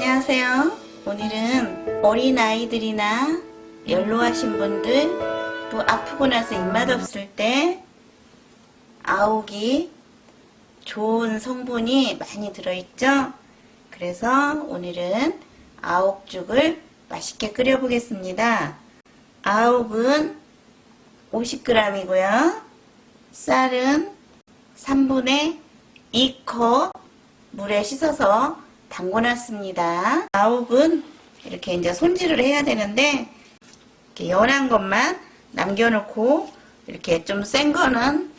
안녕하세요. 오늘은 어린아이들이나 연로하신 분들 또 아프고 나서 입맛 없을 때 아욱이 좋은 성분이 많이 들어있죠? 그래서 오늘은 아욱죽을 맛있게 끓여 보겠습니다. 아욱은 50g이고요. 쌀은 3분의 2컵 물에 씻어서 담궈놨습니다. 아욱은 이렇게 이제 손질을 해야 되는데 이렇게 연한 것만 남겨놓고 이렇게 좀 센 거는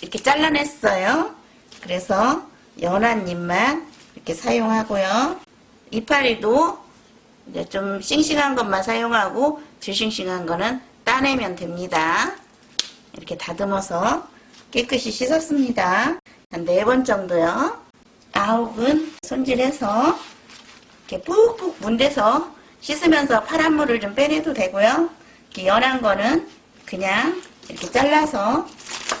이렇게 잘라냈어요. 그래서 연한 잎만 이렇게 사용하고요. 이파리도 이제 좀 싱싱한 것만 사용하고 덜 싱싱한 거는 따내면 됩니다. 이렇게 다듬어서 깨끗이 씻었습니다. 한 네 번 정도요. 아욱은 손질해서 이렇게 푹푹 문대서 씻으면서 파란 물을 좀 빼내도 되고요. 이렇게 연한 거는 그냥 이렇게 잘라서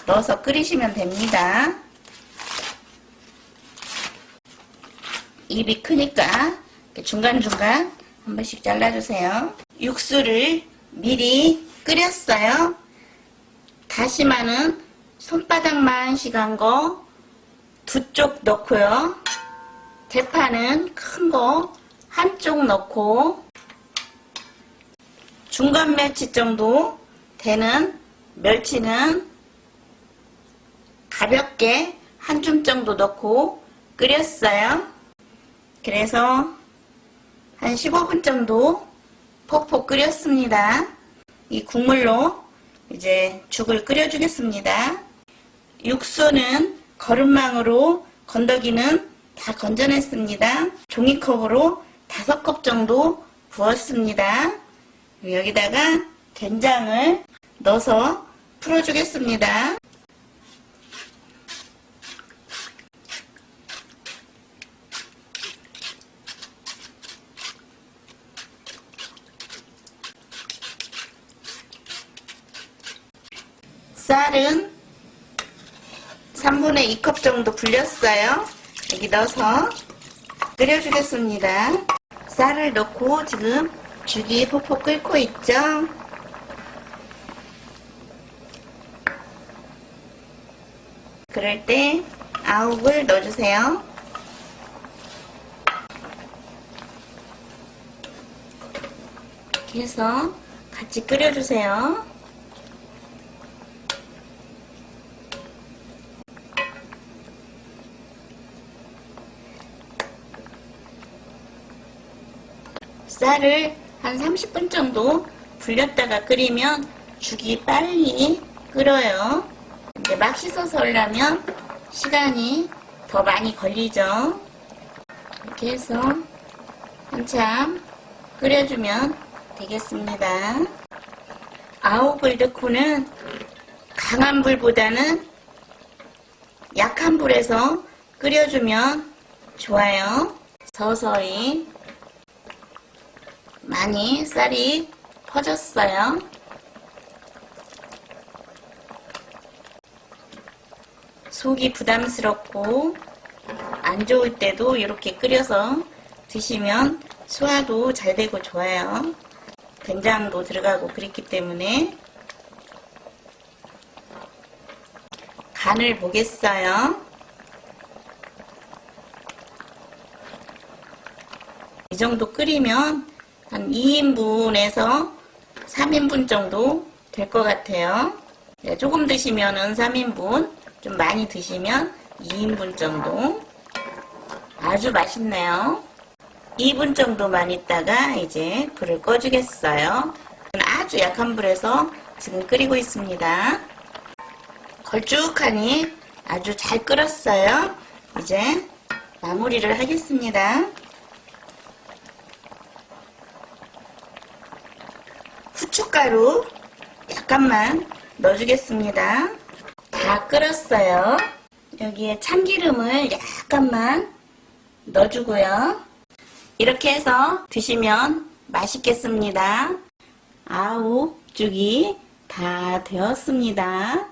넣어서 끓이시면 됩니다. 입이 크니까 중간중간 한 번씩 잘라주세요. 육수를 미리 끓였어요. 다시마는 손바닥만 시간 거 두 쪽 넣고요. 대파는 큰 거 한쪽 넣고 중간 멸치 정도 되는 멸치는 가볍게 한 줌 정도 넣고 끓였어요. 그래서 한 15분 정도 퍽퍽 끓였습니다. 이 국물로 이제 죽을 끓여주겠습니다. 육수는 거름망으로 건더기는 다 건져냈습니다. 종이컵으로 다섯 컵 정도 부었습니다. 여기다가 된장을 넣어서 풀어주겠습니다. 쌀은 3분의 2컵 정도 불렸어요. 여기 넣어서 끓여주겠습니다. 쌀을 넣고 지금 죽이 푹푹 끓고 있죠. 그럴 때 아욱을 넣어주세요. 이렇게 해서 같이 끓여주세요. 쌀을 한 30분 정도 불렸다가 끓이면 죽이 빨리 끓어요. 이제 막 씻어서 하려면 시간이 더 많이 걸리죠. 이렇게 해서 한참 끓여주면 되겠습니다. 아욱을 넣고는 강한 불보다는 약한 불에서 끓여주면 좋아요. 서서히 많이 쌀이 퍼졌어요. 속이 부담스럽고 안 좋을 때도 이렇게 끓여서 드시면 소화도 잘 되고 좋아요. 된장도 들어가고 그랬기 때문에 간을 보겠어요. 이 정도 끓이면 한 2인분에서 3인분 정도 될 것 같아요. 네, 조금 드시면은 3인분, 좀 많이 드시면 2인분 정도. 아주 맛있네요. 2분 정도만 있다가 이제 불을 꺼주겠어요. 아주 약한 불에서 지금 끓이고 있습니다. 걸쭉하니 아주 잘 끓었어요. 이제 마무리를 하겠습니다. 후춧가루 약간만 넣어주겠습니다. 다 끓었어요. 여기에 참기름을 약간만 넣어주고요. 이렇게 해서 드시면 맛있겠습니다. 아우 죽이 다 되었습니다.